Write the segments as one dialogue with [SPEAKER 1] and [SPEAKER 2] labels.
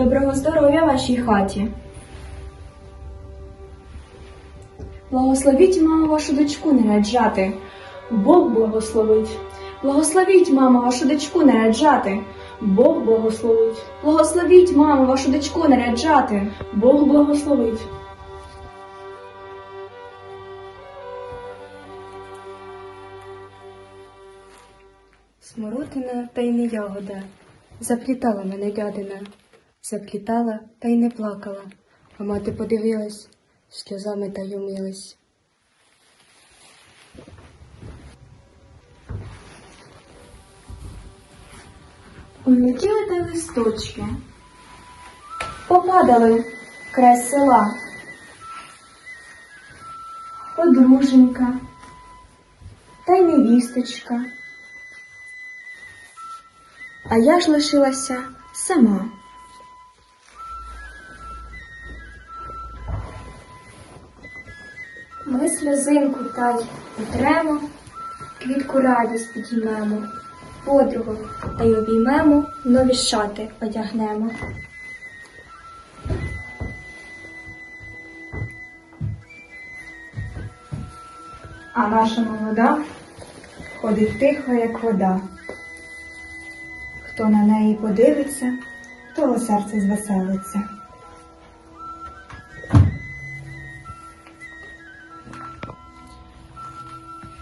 [SPEAKER 1] Доброго здоров'я вашій хаті. Благословіть, мамо, вашу дочку не раджати.
[SPEAKER 2] Бог благословить,
[SPEAKER 1] Благословіть, мамо, вашу дочку не раджати.
[SPEAKER 2] Бог благословить,
[SPEAKER 1] Благословіть, мамо, вашу дочку не раджати.
[SPEAKER 2] Бог благословить.
[SPEAKER 3] Смородина та й не ягода, заплітала мене дядина, заплітала та й не плакала, а мати подивилась, сльозами та й умилась.
[SPEAKER 1] Улетіли та листочки, попадали край села. Подруженька та й невісточка. А я ж лишилася сама. Ми сльозинку та й утремо, квітку радість підіймемо, подругу та й обіймемо, нові шати одягнемо.
[SPEAKER 4] А наша молода ходить тихо, як вода. Хто на неї подивиться, того серце звеселиться.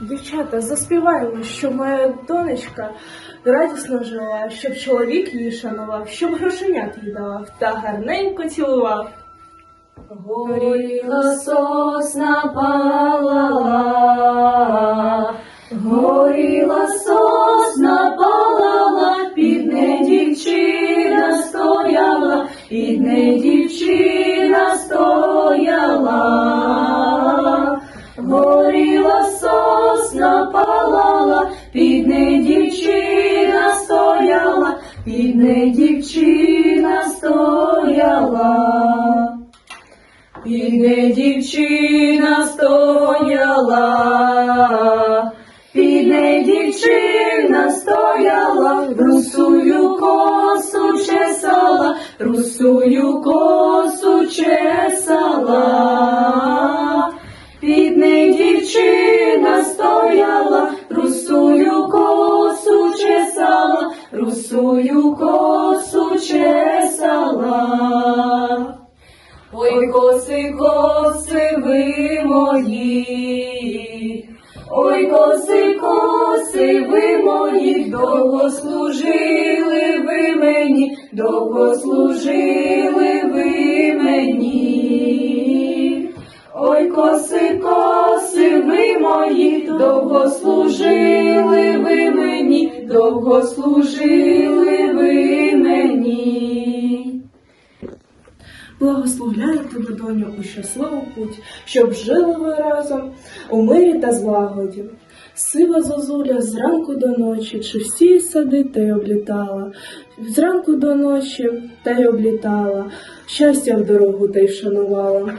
[SPEAKER 2] Дівчата, заспіваємо, щоб моя донечка радісно жила, щоб чоловік її шанував, щоб грошенят їй давав та гарненько цілував.
[SPEAKER 1] Горіла сосна палала, горіла сосна палала, під не дівчина стояла, під не дівчина стояла, горіла сосна палала, під не дівчина стояла, під не дівчина стояла. Піде дівчина стояла, піде дівчина стояла, русую косу чесала, русую косу чесала, русую косу чесала. Ой, коси, коси ви мої, ой, коси, коси ви мої, довго служили ви мені, довго служили ви мені. Ой, коси, коси ви мої, довго служили довго служили ви мені.
[SPEAKER 2] Благословляю тебе, доню, у щасливу путь, щоб жили ви разом у мирі та злагоді. Сива зозуля зранку до ночі, чи всі сади та й облітала, зранку до ночі та й облітала, щастя в дорогу та й вшанувала.